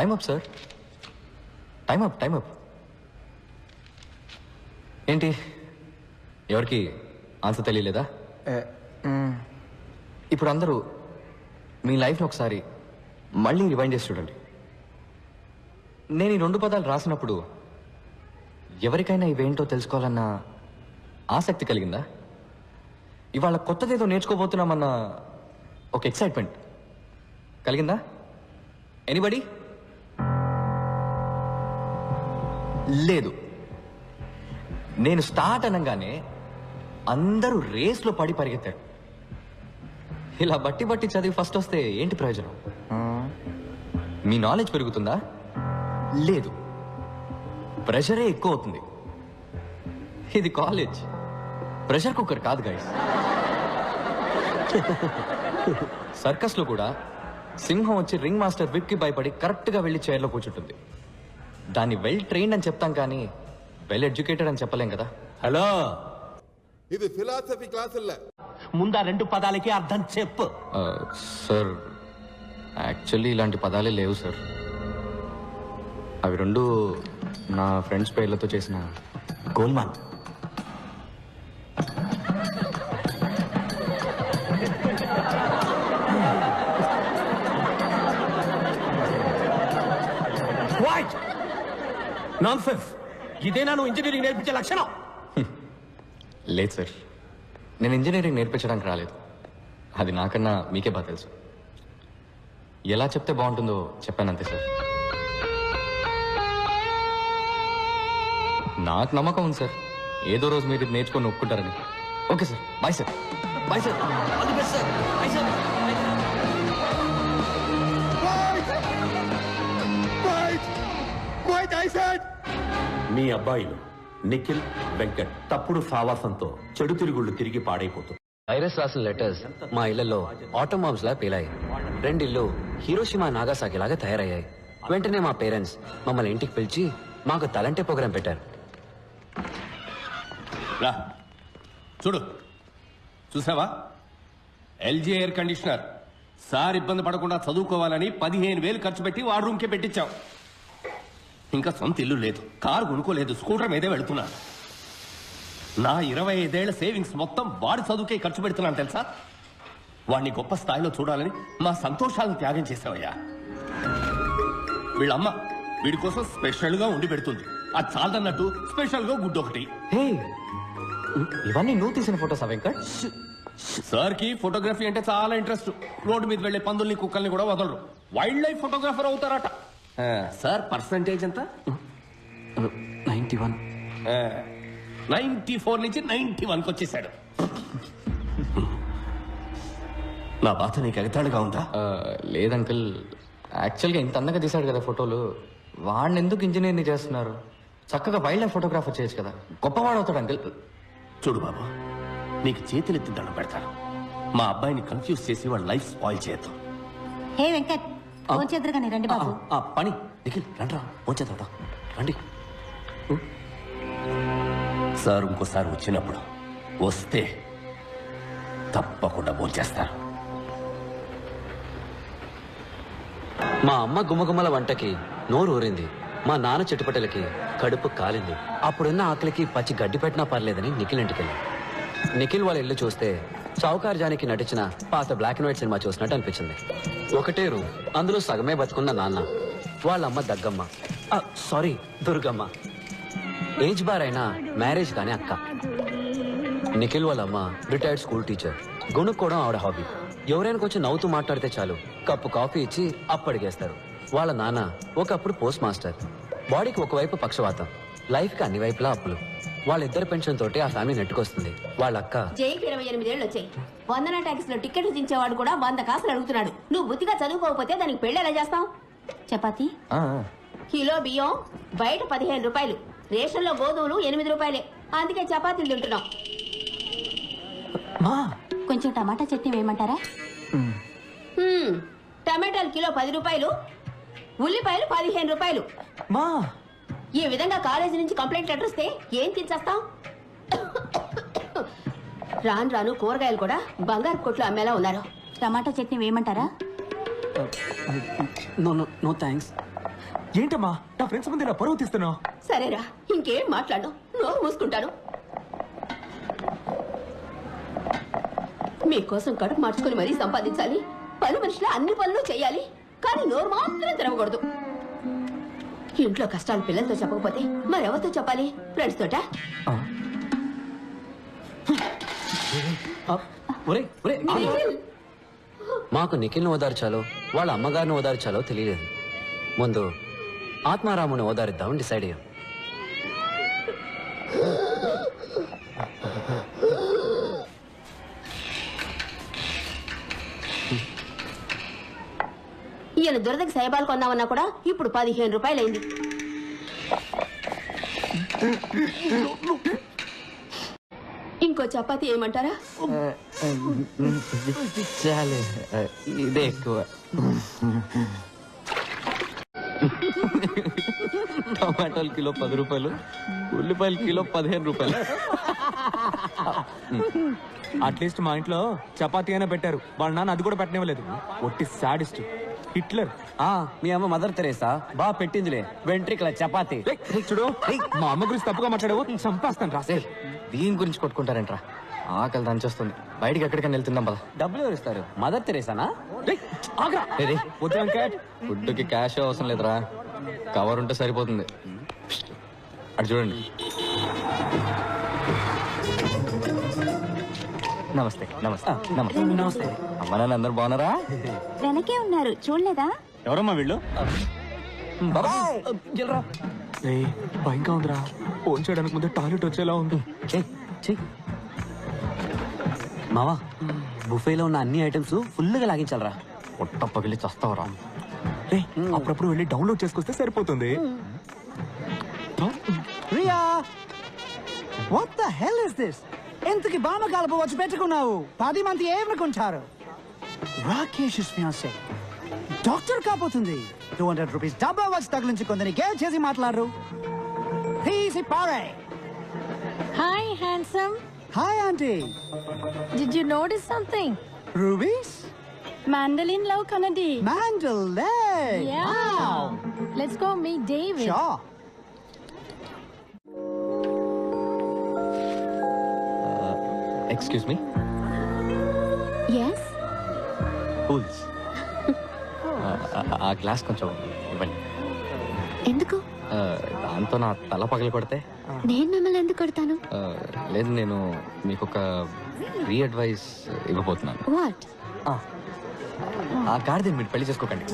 Time up sir time up time up ఏంటి? ఎవరికి answer తెలియలేదా? ఇప్పుడు అందరూ మీ లైఫ్ని ఒకసారి మళ్ళీ రివైండ్ చేసి చూడండి. నేను ఈ రెండు పదాలు రాసినప్పుడు ఎవరికైనా ఇవేంటో తెలుసుకోవాలన్న ఆసక్తి కలిగిందా? ఇవాళ కొత్తదేదో నేర్చుకోబోతున్నామన్న ఒక ఎక్సైట్మెంట్ కలిగిందా? ఎనీబడి లేదు. నేను స్టార్ట్ అనగానే అందరూ రేస్లో పడి పరిగెత్తారు. ఇలా బట్టి బట్టి చదివి ఫస్ట్ వస్తే ఏంటి ప్రయోజనం? మీ నాలెడ్జ్ పెరుగుతుందా? లేదు. ప్రెషరే ఎక్కువ అవుతుంది. ఇది కాలేజ్. ప్రెషర్ కుక్కర్ కాదు గైస్ సర్కస్లో కూడా సింహం వచ్చి రింగ్ మాస్టర్ విప్కి భయపడి కరెక్ట్గా వెళ్ళి చైర్లో కూర్చుంటుంది. దాన్ని వెల్ ట్రైన్డ్ అని చెప్తాం కానీ వెల్ ఎడ్యుకేటెడ్ అని చెప్పలేం కదా. హలో? ఇది ఫిలాసఫీ క్లాస్ ఇల్ల ముందా రెండు పదాలకి అర్థం చెప్పు. సార్ యాక్చువల్లీ ఇలాంటి పదాలే లేవు సార్ అవి రెండు నా ఫ్రెండ్స్ పేర్లతో చేసిన గోల్మాన్ నాన్సెన్స్ ఇదేనా నువ్వు ఇంజనీరింగ్ నేర్పించే లక్షణం. లేదు సార్. నేను ఇంజనీరింగ్ నేర్పించడానికి రాలేదు. అది నాకన్నా మీకే బాగా తెలుసు. ఎలా చెప్తే బాగుంటుందో చెప్పాను అంతే సార్. నాకు నమ్మకం ఉంది సార్. ఏదో రోజు మీరు నేర్చుకొని ఒప్పుకుంటారని. Okay sir. Bye sir bye sir all the best sir bye sir మీ అబ్బాయిలు నిఖిల్ వెంకట్ తప్పుడు సావాసంతో చెడు తిరుగుళ్ళు తిరిగి పాడైపోతుంది వైరస్ రాసిన లెటర్స్ మా ఇళ్ళలో ఆటోమాబ్స్ లా పేలాయి. రెండిల్లు హీరోషిమా నాగాసాకి లాగా తయారయ్యాయి. వెంటనే మా పేరెంట్స్ మమ్మల్ని ఇంటికి పిలిచి మాకు తలంటే ప్రోగ్రాం పెట్టారు. రా. చూడు. చూసావా? LG air conditioner. సార్ ఇబ్బంది పడకుండా చదువుకోవాలని పదిహేను వేలు ఖర్చు పెట్టి వాడు రూమ్కే పెట్టించాం ఇంకా సొంత ఇల్లు లేదు. కారు కొనుక్కోలేదు. స్కూటర్ మీదే వెళుతున్నాను నా ఇరవై ఐదేళ్ళ సేవింగ్స్ మొత్తం వాడి చదువుకే ఖర్చు పెడుతున్నాను తెలుసా? వాడిని గొప్ప స్థాయిలో చూడాలని మా సంతోషాలను త్యాగం చేసావయ్యా వీళ్ళమ్మ వీడి కోసం స్పెషల్గా ఉండి పెడుతుంది. అది చాలదన్నట్టు స్పెషల్గా గుడ్డు ఒకటి హే! ఇవన్నీ నువ్వు తీసిన ఫోటోసా వెంకట్? సార్కి ఫోటోగ్రఫీ అంటే చాలా ఇంట్రెస్ట్. రోడ్డు మీద వెళ్ళే పందుల్ని కుక్కల్ని కూడా వదలరు. వైల్డ్ లైఫ్ ఫోటోగ్రాఫర్ అవుతారట. సార్ పర్సంటేజ్ ఎంత? Ninety one. నైన్టీ ఫోర్ నుంచి నైన్టీ వన్కి వచ్చేసాడు. నా బాధ నీకు ఎగతాడుగా ఉందా? ఆ, లేదు అంకుల్ యాక్చువల్గా ఇంత అందంగా తీశాడు కదా ఫోటోలు. వాడిని ఎందుకు ఇంజనీర్ని చేస్తున్నారు? చక్కగా వైల్డ్ లైఫ్ ఫోటోగ్రాఫర్ చేయొచ్చు కదా. గొప్పవాడు అవుతాడు అంకుల్. చూడు బాబు నీకు చేతులెత్తి దండం పెడతాను. మా అబ్బాయిని కన్ఫ్యూజ్ చేసి వాళ్ళ లైఫ్ స్పాయిల్ చేయొద్దు. హే వెంకట్ రండి బాబు. పని. నిఖిల్ వచ్చేదా రండి. సార్ ఇంకోసారి వచ్చినప్పుడు వస్తే తప్పకుండా భోంచేస్తారు మా అమ్మ గుమ్మగుమ్మల వంటకి నోరు ఊరింది. మా నాన్న చెట్టుపట్టలకి కడుపు కాలింది. అప్పుడున్న ఆకలికి పచ్చి గడ్డి పెట్టినా పర్లేదని నిఖిల్ ఇంటికి వెళ్ళాం నిఖిల్ వాళ్ళ ఇల్లు చూస్తే చౌకార్ జానికి నటించిన పాత బ్లాక్ అండ్ వైట్ సినిమా చూసినట్టు అనిపించింది. ఒకటే రూమ్ అందులో సగమే బతుకున్న నాన్న. వాళ్ళమ్మ దగ్గమ్మ. సారీ దుర్గమ్మ. ఏజ్ బార్ అయినా మ్యారేజ్ కానీ అక్క. నిఖిల్ వాళ్ళమ్మ రిటైర్డ్ స్కూల్ టీచర్ గొనుక్కోవడం ఆవిడ హాబీ ఎవరైనా కొంచెం నవ్వుతూ మాట్లాడితే చాలు. కప్పు కాఫీ ఇచ్చి అప్పడిగేస్తారు. వాళ్ళ నాన్న ఒకప్పుడు పోస్ట్ మాస్టర్ బాడీకి ఒకవైపు పక్షవాతం. లైఫ్కి అన్ని వైపులా అప్పులు. వాళ్ళిద్దరు పెన్షన్ తోటి ఆ ఫ్యామిలీ నెట్టుకొస్తుంది. వాళ్ళ అక్క జైకి ఇరవై ఎనిమిదేళ్ళు వచ్చాయి. వందన ట్యాక్స్లో టికెట్లు దించేవాడు కూడా వంద కాసులు అడుగుతున్నాడు. నువ్వు బుద్ధిగా చదువుకోకపోతే దానికి పెళ్ళి ఎలా చేస్తావు? చపాతి. కిలో బియ్యం బయట పదిహేను రూపాయలు. రేషన్లో గోధుమలు ఎనిమిది రూపాయలే. అందుకే చపాతీలు తింటున్నాం. మా. కొంచెం టమాటా చట్నీ వేయమంటారా? టమాటాలు కిలో పది రూపాయలు. ఉల్లిపాయలు పదిహేను రూపాయలు. మా. ఈ విధంగా కాలేజీ నుంచి కంప్లైంట్ లెటర్ వస్తే ఏం తెచ్చేస్తాం రాను రాను కూరగాయలు కూడా బంగారు కొట్లు అమ్మేలా ఉన్నారు. టమాటా చట్నీ వేయమంటారా? నో నో నో థ్యాంక్స్ ఏంటమ్మా నా ఫ్రెండ్స్ ముందు నా పరువు తీస్తున్నావు? సరేరా ఇంకేం మాట్లాడు నోరు మూసుకుంటాను. మీకోసం కడుపు మార్చుకుని మరీ సంపాదించాలి. పని మనుషులు అన్ని పనులు చేయాలి కానీ నోరు మాత్రం తెరవకూడదు. ఇంట్లో కష్టాలు పిల్లలతో చెప్పకపోతే మరెవరితో చెప్పాలి? ఫ్రెండ్స్ తోట? మాకు నిఖిల్ని ఓదార్చాలో వాళ్ళ అమ్మగారిని ఓదార్చాలో తెలియలేదు. ముందు ఆత్మారాముని ఓదారిద్దామని డిసైడ్ అయ్యాం. ఈయన దురదకి సైబాలు కొందామన్నా కూడా ఇప్పుడు పదిహేను రూపాయలు అయింది ఇంకో చపాతి ఏమంటారా? చాలే ఇదే ఎక్కువ. టమాటాలు కిలో పది రూపాయలు ఉల్లిపాయలు కిలో పదిహేను రూపాయలు. అట్లీస్ట్ మా ఇంట్లో చపాతీ అయినా పెట్టారు. వాళ్ళ నాన్న అది కూడా పెట్టనివ్వలేదు. ఒట్టి సాడిస్ట్. హిట్లర్. ఆ మీ అమ్మ మదర్ తెరేసా? బాగా పెట్టిందిలే. వెంట్రికల చపాతి. చూడు. మా అమ్మ గురించి తప్పుగా మాట్లాడావు. చంపేస్తాను ఏయ్, దీని గురించి కొట్టుకుంటారంట్రా? ఆకలి దంచేస్తుంది. బయటికి ఎక్కడికైనా వెళ్తుందాం పద. డబ్బులు ఎవరు ఇస్తారు? మదర్ తెరేసానా? రే, రే, ఫుడ్కి క్యాష్ అవసరం లేదురా. కవర్ ఉంటే సరిపోతుంది. అటు చూడండి. నమస్తే నమస్తే నమస్తే. నమస్తే. అమ్మ నాన్న అందరు బాగున్నారా? వెనకే ఉన్నారు చూడలేదా? ఎవరమ్మా వీళ్ళు? భయంగా ఉందిరా. ఫోన్ చేయడానికి ముందే టాయిలెట్ వచ్చేలా ఉంది. చెయ్ చెయ్ మావా బుఫేలో ఉన్న అన్ని ఐటమ్స్ ఫుల్గా లాగించాలరా. పొట్ట పగిలి చస్తావరా ఏయ్, అప్పుడప్పుడు వెళ్ళి డౌన్లోడ్ చేసుకొస్తే సరిపోతుంది. Riya! What the hell is this ఎంతకి బామ కలుపు వచ్చి పెట్టుకున్నావు? పది మంది ఏమనుకుంటారు రాకేష్ ఫియాన్సే డాక్టర్ కాబోతుంది. టూ హండ్రెడ్ రూపీస్ డబ్బా వచ్చి తగిలించుకుందని గేల్ చేసి మాట్లాడరు. తీసి పారే. Hi, handsome. Hi aunty Did you notice something? Ruby's Mandolin Love Kanadi. మ్యాండల్ Yeah. Let's go meet David. Excuse me yes కూల్స్ ఆ గ్లాస్ కొంచెం ఇవ్వండి. ఎందుకు? దాంతో నా తల పగలు కొడితే? నేను మిమ్మల్ని ఎందుకు కొడతాను? లేదు నేను మీకు ఒక ఫ్రీ అడ్వైస్ ఇవ్వబోతున్నాను. వాట్ ఆ గాడిదని మీరు పెళ్ళి చేసుకోకండి.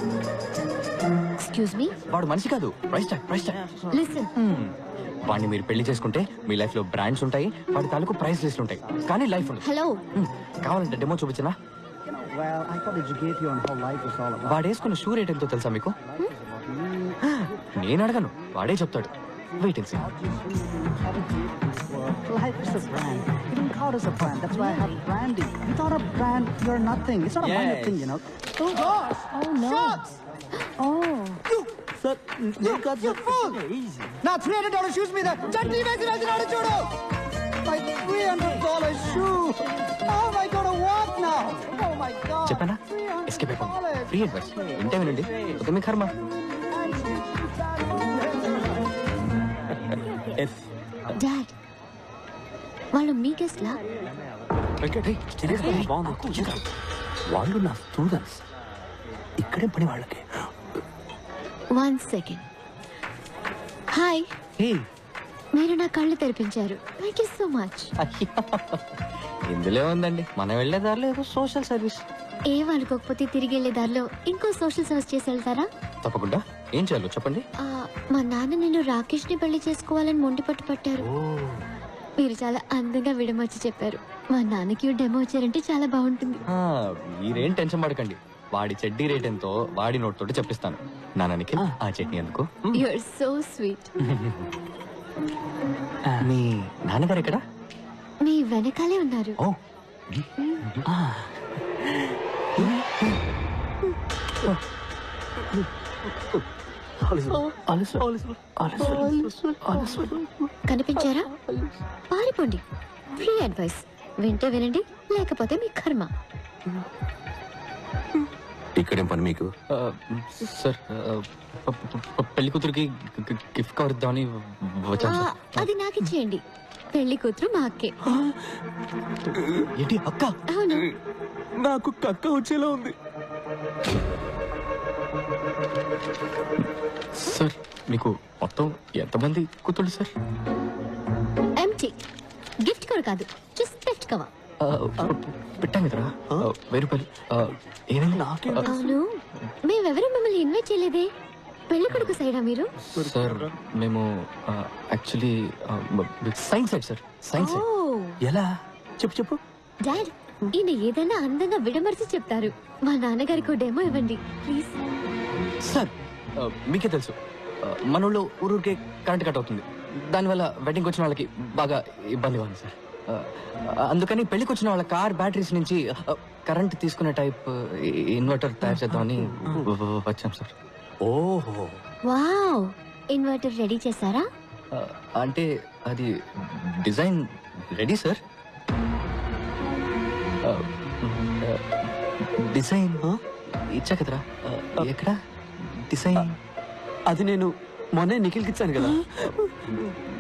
ఎక్స్క్యూజ్ మీ వాడు మనిషి కాదు. Price tag price tag listen వాడిని మీరు పెళ్ళి చేసుకుంటే మీ లైఫ్లో బ్రాండ్స్ ఉంటాయి వాడి తాలూకు ప్రైస్ లిస్ట్ ఉంటాయి. కానీ లైఫ్ ఉండదు. హలో హ్మ్. కావాలంటే డెమో చూపించినా? Well, I thought educate you on how life is all about. వాడు వేసుకున్న షూ రేట్ ఎంతో తెలుసా మీకు? నేను అడగను. వాడే చెప్తాడు. Wait and see Life is a brand. thought as a brand. That's why I have branding. Without a brand, you're nothing. It's not yes. a minor thing, you know. Oh, gosh! Oh, no. Shucks! Oh. You! Sir, you, you got you fool! Now, $300 shoes me there. Chutney Vesi Vesi Nadu Chudu! My $300 shoe! Oh, How am I gonna walk now? Oh, my God! Chepana, escape it. Free advice. In 10 minutes, okay, me karma. F. Dad. వాళ్ళు మీ guest లా? బాగుంది. వాళ్ళు నా students ఇక్కడే పని వాళ్ళకి. One second hi మీరు నా కళ్ళు తెరిపించారు. థ్యాంక్ యూ సో మచ్ ఇందులో ఉందండి. మనం వెళ్ళే దారిలో ఏదో సోషల్ సర్వీస్ ఏం అనుకోకపోతే తిరిగి వెళ్ళే దారిలో ఇంకో సోషల్ సర్వీస్ చేసి వెళ్తారా? తప్పకుండా. ఏం చేయాలో చెప్పండి. మా నాన్న నేను రాకేష్ని పెళ్ళి చేసుకోవాలని మొండి పట్టు పట్టారు మీరు చాలా అందంగా విడమర్చి చెప్పారు. మా నాన్నకి డెమో వచ్చారంటే చాలా బాగుంటుంది. ఆ, మీరేం టెన్షన్ పడకండి. వాడి చెడ్డీ రేట్ ఎంతో వాడి నోట్ తోటి చెప్పిస్తాను. నాన్న నిఖిల్ ఆ చట్నీ ఎందుకు? యు ఆర్ సో స్వీట్ మీ నాన్నగారు ఎక్కడ? మీ వెనకాలే ఉన్నారు. ఓ. కనిపించారా? పారిపోండి. Free advice. వింటే వినండి లేకపోతే మీ కర్మ. ఇక్కడేం పని మీకు? సార్ పెళ్ళి కూతురికి గిఫ్ట్ కవర్ ఇద్దామని అది నాకు ఇచ్చేయండి. పెళ్ళి కూతురు మా అక్కే. ఏంటి అక్క? నాకు కక్క వచ్చేలా ఉంది. సార్ మీకు మొత్తం ఎంతమంది కూతుళ్ళు సార్? ఎంటీ గిఫ్ట్ కవర్ కాదు జస్ట్ గిఫ్ట్ కవర్ పెట్టాం కదరా. వెయ్యి రూపాయలు. ఏమైంది? నాకే అవును. మేమెవరూ మిమ్మల్ని ఇన్వైట్ చేయలేదే. పెళ్ళి కొడుకు సైడా మీరు? సార్ మేము actually science side sir. Science ఎలా? చెప్పు చెప్పు. డాడ్ ఈయన ఏదైనా అందంగా విడమర్చి చెప్తారు. మా నాన్నగారికి డెమో ఇవ్వండి ప్లీజ్. సార్ మీకే తెలుసు. ఆ, మన ఊళ్ళో ఊరూరికే కరెంట్ కట్ అవుతుంది. దానివల్ల వెడ్డింగ్ వచ్చిన వాళ్ళకి బాగా ఇబ్బందిగా ఉంది సార్. అందుకని పెళ్ళికి వచ్చిన వాళ్ళ కార్ బ్యాటరీస్ నుంచి కరెంట్ తీసుకునే టైప్ ఇన్వర్టర్ తయారు చేద్దామని వచ్చాం సార్. ఓహో. వావ్! ఇన్వర్టర్ రెడీ చేశారా? అంటే అది డిజైన్ రెడీ సార్? డిజైన్. ఇచ్చా కదరా. ఎక్కడ? డిజైన్. అది నేను మొన్నే నిఖిల్కి ఇచ్చాను కదా.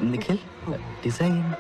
నిఖిల్? డిజైన్.